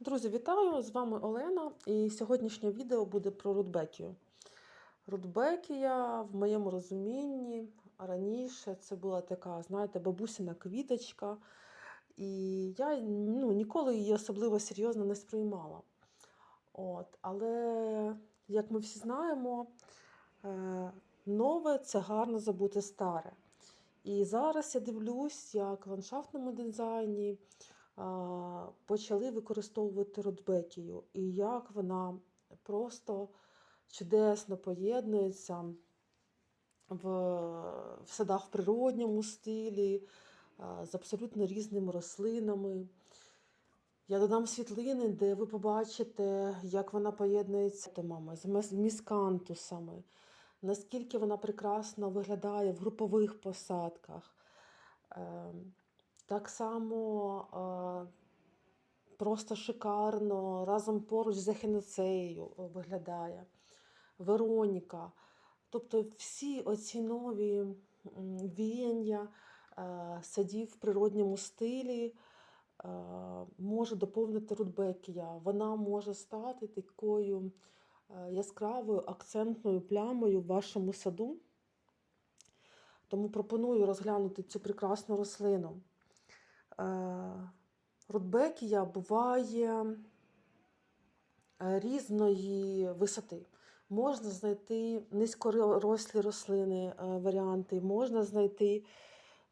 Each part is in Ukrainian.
Друзі, вітаю! З вами Олена, і сьогоднішнє відео буде про рудбекію. Рудбекія, в моєму розумінні, раніше це була така, знаєте, бабусина квіточка, і я ну, ніколи її особливо серйозно не сприймала. От. Але, як ми всі знаємо, е, нове це гарно забути старе. І зараз я дивлюсь, як в ландшафтному дизайні почали використовувати рудбекію, і як вона просто чудесно поєднується в, в садах в природньому стилі, з абсолютно різними рослинами. Я додам світлини, де ви побачите, як вона поєднується з міскантусами, наскільки вона прекрасно виглядає в групових посадках. Ем, Так само просто шикарно разом поруч з ехінацеєю е, виглядає. Вероніка. Тобто всі оці нові віяння е, садів в природньому стилі е, може доповнити рудбекія. Вона може стати такою яскравою акцентною плямою в вашому саду. Тому пропоную розглянути цю прекрасну рослину. Рудбекія буває е, різної висоти. Можна знайти низькорослі рослини, е, варіанти, можна знайти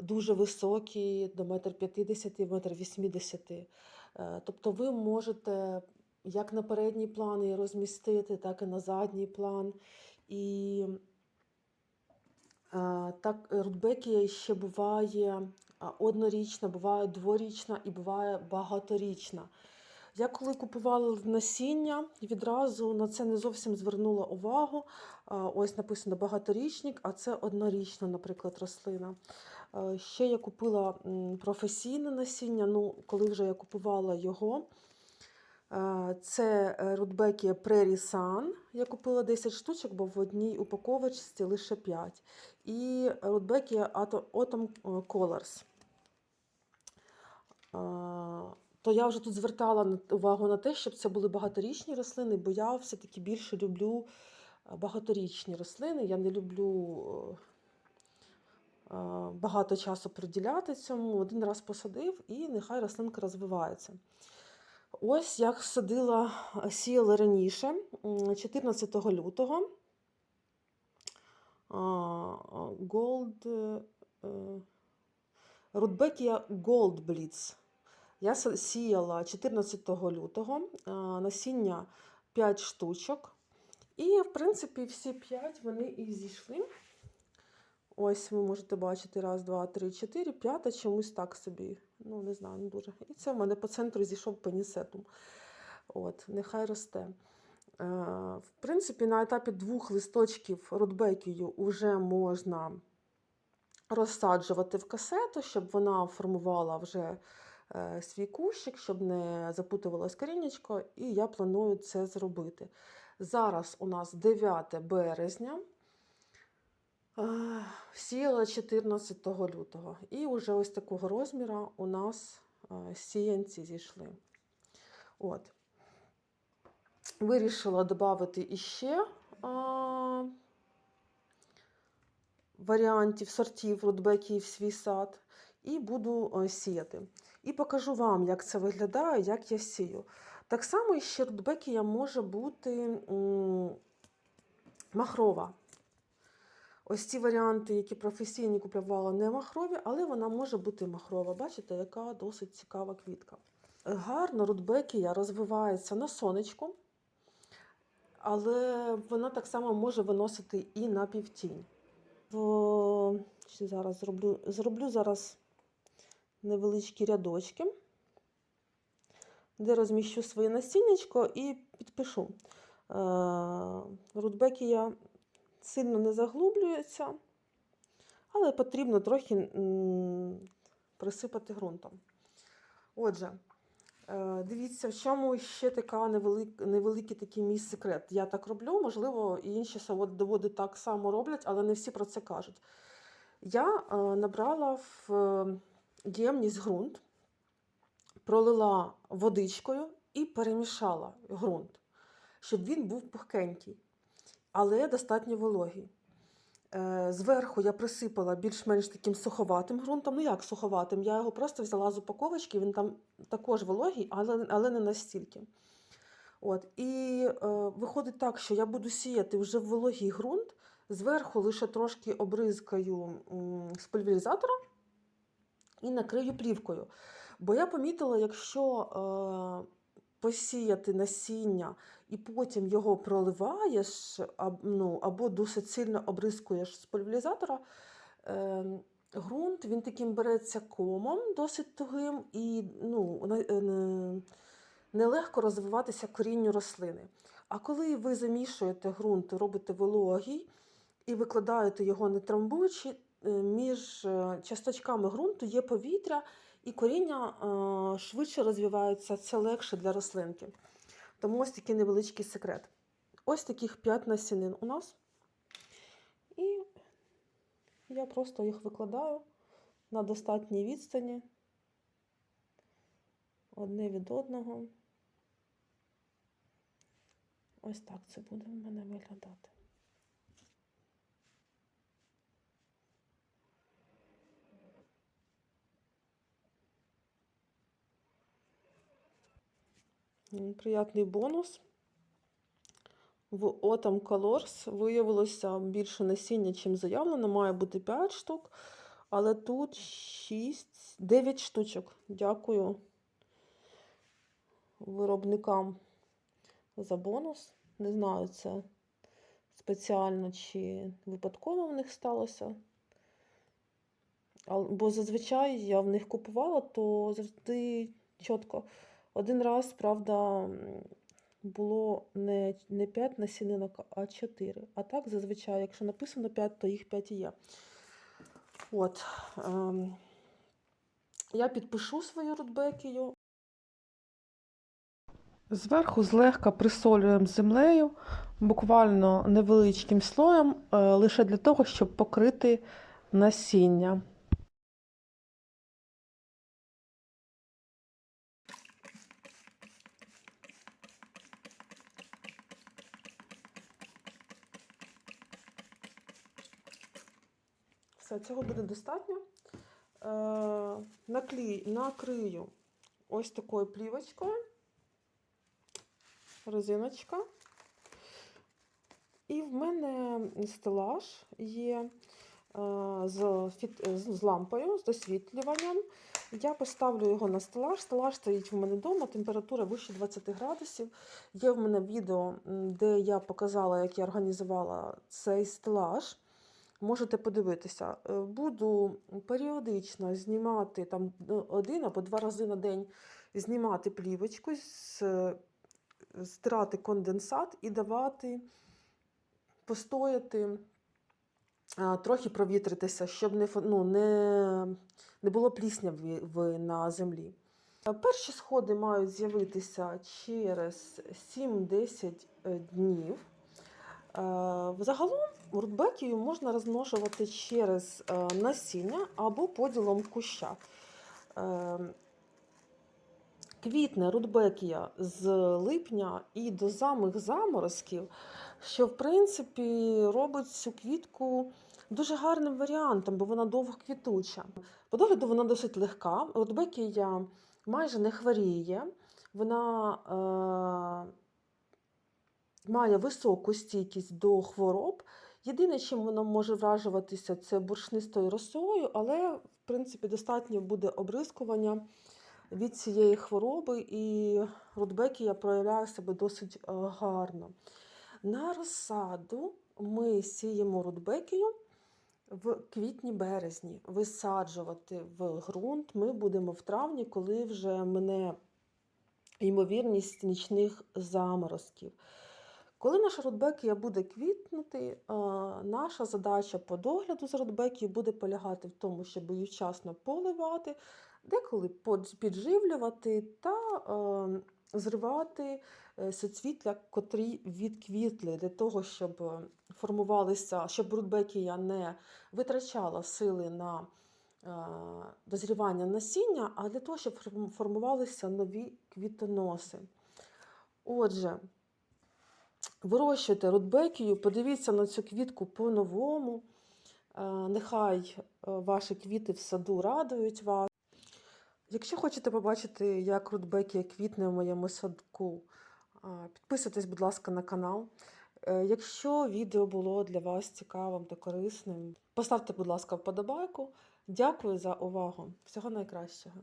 дуже високі до 1,50 м, 1,80 м. Е, Тобто ви можете як на передній план розмістити, так і на задній план. І так, рудбекія ще буває однорічна, буває дворічна і буває багаторічна. Я коли купувала насіння, відразу на це не зовсім звернула увагу. Ось написано багаторічник, а це однорічна, наприклад, рослина. Е, Ще я купила професійне насіння. Ну, коли вже я купувала його, е, це е, Prairie Sun. Я купила 10 штучок, бо в одній упаковочці лише 5. І Auto- Autumn Colors. То я вже тут звертала увагу на те, щоб це були багаторічні рослини, бо я все-таки більше люблю е, багаторічні рослини. Я не люблю е, е, багато часу приділяти цьому. Один раз посадив і нехай рослинка розвивається. Ось як садила, сіяла раніше, 14 лютого. Gold, Gold Blitz. Я сіяла 14 лютого, насіння 5 штучок. І, в принципі, всі 5 вони і зійшли. Ось ви можете бачити: раз, два, три, чотири, п'ята чомусь так собі. Ну, не знаю, не дуже. І це в мене по центру зійшов пенісетум. От, нехай росте. Е, В принципі, на етапі двох листочків рудбекію вже можна розсаджувати в касету, щоб вона формувала вже е, свій кущик, щоб не запутувалось корінечко, і я планую це зробити. Зараз у нас 9 березня. Е, Сіяла 14 лютого. І вже ось такого розміру у нас е, сіянці зійшли. От. Вирішила додати іще варіантів, сортів рудбекії в свій сад. І буду е, сіяти. І покажу вам, як це виглядає, як я сію. Так само ще рудбекія може бути махрова. Ось ці варіанти, які професійні купувала, не махрові, але вона може бути махрова. Бачите, яка досить цікава квітка. Гарно рудбекія розвивається на сонечку, але вона так само може виносити і на півтінь. Ще зараз зроблю, зроблю зараз невеличкі рядочки, де розміщу своє насіннячко і підпишу. Е, Рудбекія сильно не заглублюється, але потрібно трохи присипати ґрунтом. Отже, е, дивіться, в чому ще така невелик, невеликий такий мій секрет. Я так роблю, можливо, і інші садоводи так само роблять, але не всі про це кажуть. Я е, набрала в е, ємність ґрунт, пролила водичкою і перемішала ґрунт, щоб він був пухкенький, але достатньо вологий. Е, Зверху я присипала більш-менш таким суховатим ґрунтом. Ну як суховатим? Я його просто взяла з упаковочки, він там також вологий, але, але не настільки. От. І е, виходить так, що я буду сіяти вже в вологий ґрунт, зверху лише трошки обризкаю з пульверизатора і накрию плівкою. Бо я помітила, якщо е, посіяти насіння і потім його проливаєш, ну, або досить сильно обрискуєш з пульверизатора, е, ґрунт він таким береться комом, досить тугим, і ну, е, не- нелегко розвиватися корінню рослини. А коли ви замішуєте ґрунт, робите вологий і викладаєте його не трамбуючи, е, між е, часточками ґрунту є повітря, і коріння швидше розвиваються, це легше для рослинки. Тому ось такий невеличкий секрет. Ось таких 5 насінин у нас. І я просто їх викладаю на достатній відстані одне від одного. Ось так це буде в мене виглядати. Приятний бонус. В Autumn Colors виявилося більше насіння, чим заявлено. Має бути 5 штук, але тут 6, 9 штучок. Дякую виробникам за бонус. Не знаю, це спеціально чи випадково в них сталося. Бо зазвичай я в них купувала, то завжди чітко. Один раз, правда, було не, не 5 насінинок, а 4. А так, зазвичай, якщо написано 5, то їх 5 і є. От. Ем, я підпишу свою рудбекію. Зверху злегка присолюємо землею, буквально невеличким слоєм, е, лише для того, щоб покрити насіння. Все, цього буде достатньо. Е, наклій, накрию ось такою плівочкою, резиночка. І в мене стелаж є е, з, з лампою, з досвітлюванням. Я поставлю його на стелаж. Стелаж стоїть в мене вдома, температура вище 20 градусів. Є в мене відео, де я показала, як я організувала цей стелаж. Можете подивитися. Е, Буду періодично знімати там ну, один або два рази на день знімати плівочку, стирати конденсат і давати постояти, трохи провітритися, щоб не, ну, не, не було плісняви на землі. Е, Перші сходи мають з'явитися через 7-10 е, днів. Е, Загалом рудбекію можна розмножувати через е, насіння або поділом куща. Е, Квітне рудбекія з липня і до самих заморозків, що в принципі робить цю квітку дуже гарним варіантом, бо вона довго квітуча. По догляду вона досить легка. Рудбекія майже не хворіє, вона має високу стійкість до хвороб. Єдине, чим вона може вражуватися, це буршнистою росою, але в принципі достатньо буде обрискування від цієї хвороби, і рудбекія проявляє себе досить е, гарно. На розсаду ми сіємо рудбекію в квітні-березні. Висаджувати в ґрунт ми будемо в травні, коли вже мине ймовірність нічних заморозків. Коли наша рудбекія буде квітнути, наша задача по догляду за рудбекією буде полягати в тому, щоб її вчасно поливати, деколи підживлювати та зривати е, соцвітля, котрі відквітли, для того, щоб формувалися, щоб рудбекія не витрачала сили на дозрівання насіння, а для того, щоб формувалися нові квітоноси. Отже, вирощуйте рудбекію, подивіться на цю квітку по-новому. Е, Нехай е, ваші квіти в саду радують вас. Якщо хочете побачити, як рудбекія квітне в моєму садку, підписуйтесь, будь ласка, на канал. Е, Якщо відео було для вас цікавим та корисним, поставте, будь ласка, вподобайку. Дякую за увагу. Всього найкращого.